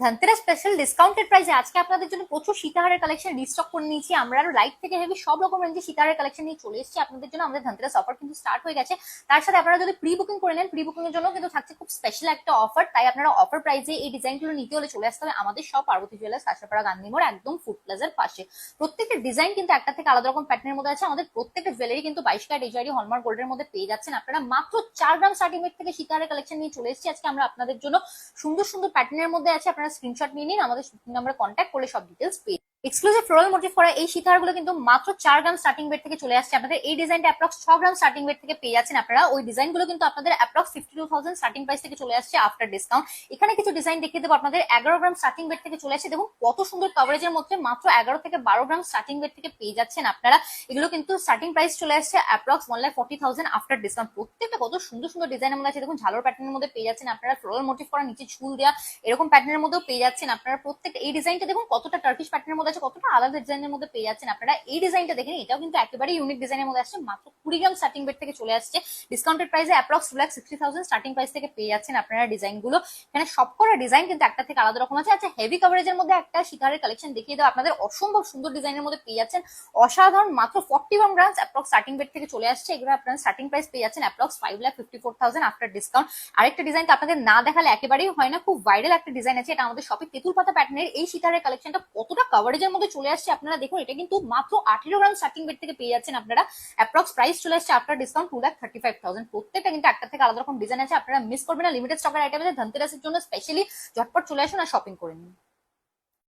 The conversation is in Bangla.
ধনতেরাস স্পেশাল ডিসকাউন্টেড প্রাইসে আজকে আপনাদের জন্য প্রচুর সীতাহারের কালেকশন রিস্টক করে নিয়েছি। আমরা আরও লাইট থেকে হেভি সব রকম রেঞ্জে সীতাহারের কালেকশন নিয়ে চলে এসেছি। আপনাদের জন্য আমাদের ধনতেরাস অফার কিন্তু স্টার্ট হয়ে গেছে। তার সাথে আপনারা যদি প্রি বুকিং করে নেন প্রি বুকিং এর জন্য কিন্তু থাকছে খুব স্পেশাল একটা অফার তাই আপনারা অফার প্রাইসে এই ডিজাইনগুলো নিতে হলে চলে আসতে হবে আমাদের সব পার্বতী জুয়েলার্স কাঁচাপাড়া গান্ধী মোড়, একদম ফুড প্লাজার পাশে। প্রত্যেকটা ডিজাইন কিন্তু একটা থেকে আলাদা রকম প্যাটার্নের মধ্যে আছে। আমাদের প্রত্যেকটা জুয়েলারি কিন্তু বাইশ ক্যারেট এজারি হলমার্ক গোল্ডের মধ্যে পেয়ে যাচ্ছেন আপনারা। মাত্র চার গ্রাম সার্টিফিকেট থেকে সীতাহারের কালেকশন নিয়ে চলে এসেছি। আজকে আমরা আপনাদের জন্য সুন্দর সুন্দর প্যাটার্নের মধ্যে আছে। আপনারা স্ক্রিনশট নিয়ে নিন আমাদের নাম্বারে কন্ট্যাক্ট করলে সব ডিটেলস পেয়ে এক্সক্লুসিভ ফ্লোরাল মোটিভ করা এই সীতাহারগুলো কিন্তু মাত্র চার গ্রাম স্টার্টিং বেড থেকে চলে আসছে। আপনাদের এই ডিজাইনটা অ্যাপ্রক্স ছ গ্রাম স্টার্টিং বেড থেকে পেয়ে যাচ্ছেন আপনারা। ওই ডিজাইনগুলো কিন্তু আপনাদের approx fifty two thousand starting price থেকে চলে আসছে আফটার ডিসকাউন্ট এখানে কিছু ডিজাইন দেখিয়ে দেবো আপনাদের। এগারো গ্রাম স্টার্টিং বেড থেকে চলে আসছে। দেখুন, কত সুন্দর কভারেজের মধ্যে মাত্র এগারো থেকে বারো গ্রাম স্টার্টিং বেড থেকে পেয়ে যাচ্ছেন আপনারা। এগুলো কিন্তু স্টার্টিং প্রাইস চলে আসছে approx one lakh forty thousand after discount প্রত্যেকটা কত সুন্দর সুন্দর ডিজাইন মধ্যে আছে। দেখুন, ঝালোর প্যাটার্নের মধ্যে পেয়ে যাচ্ছেন আপনারা। ফ্লোরাল মোটিভ করা, নিচে ঝুল দেওয়া এরকম প্যাটার্নের মধ্যেও পেয়ে যাচ্ছেন আপনারা। প্রত্যেকটা, এই ডিজাইনটা দেখুন, কতটা টার্কিশ প্যাটার্নের মধ্যে আছে কতটা আলাদা ডিজাইনের মধ্যে পেয়ে যাচ্ছেন, আপনারা এই ডিজাইনটা দেখেন এটাও কিন্তু একেবারে ইউনিক ডিজাইনের মধ্যে আসছে। মাত্র কুড়ি গ্রাম স্টার্টিং বেড থেকে চলে আসছে। ডিসকাউন্টেড প্রাইসে approx two lakh sixty thousand starting price থেকে পেয়ে যাচ্ছেন আপনারা ডিজাইনগুলো এখানে সব করা ডিজাইন কিন্তু একটা থেকে আলাদা রকম আছে। আচ্ছা হেভি কভারেজের মধ্যে একটা শিকারের কালেকশন দেখিয়ে দেওয়া। আপনাদের অসম্ভব সুন্দর ডিজাইনের মধ্যে পেয়ে যাচ্ছেন। অসাধারণ, মাত্র forty grams approx starting bed থেকে চলে আসছে। এগুলো আপনারা স্টার্টিং প্রাইস পেয়ে যাচ্ছেন approx five lakh fifty four thousand after discount আরেকটা ডিজাইন তো আপনাদের না দেখালে একেবারেই হয় না। খুব ভাইরাল একটা ডিজাইন আছে। এটা আমাদের শপে তেঁতুল পাতা প্যাটার্নের এই সীতারের কালেকশনটা কতটা কভারেজের মধ্যে চলে আসছে, আপনারা দেখুন, এটা কিন্তু মাত্র আঠেরো গ্রাম স্টার্টিং বেড থেকে পেয়ে যাচ্ছেন আপনারা। অ্যাপ্রক্স প্রাইস চলে আসছে আপনার discount two lakh thirty five thousand প্রত্যেকটা কিন্তু একটা থেকে আলাদা রকম ডিজাইন আছে, আপনারা মিস করবেন না। লিমিটেড স্টকের আইটেম আছে, ধনতেরাসের জন্য স্পেশালি ঝটপট চলে আসুন আর শপিং করে নিন।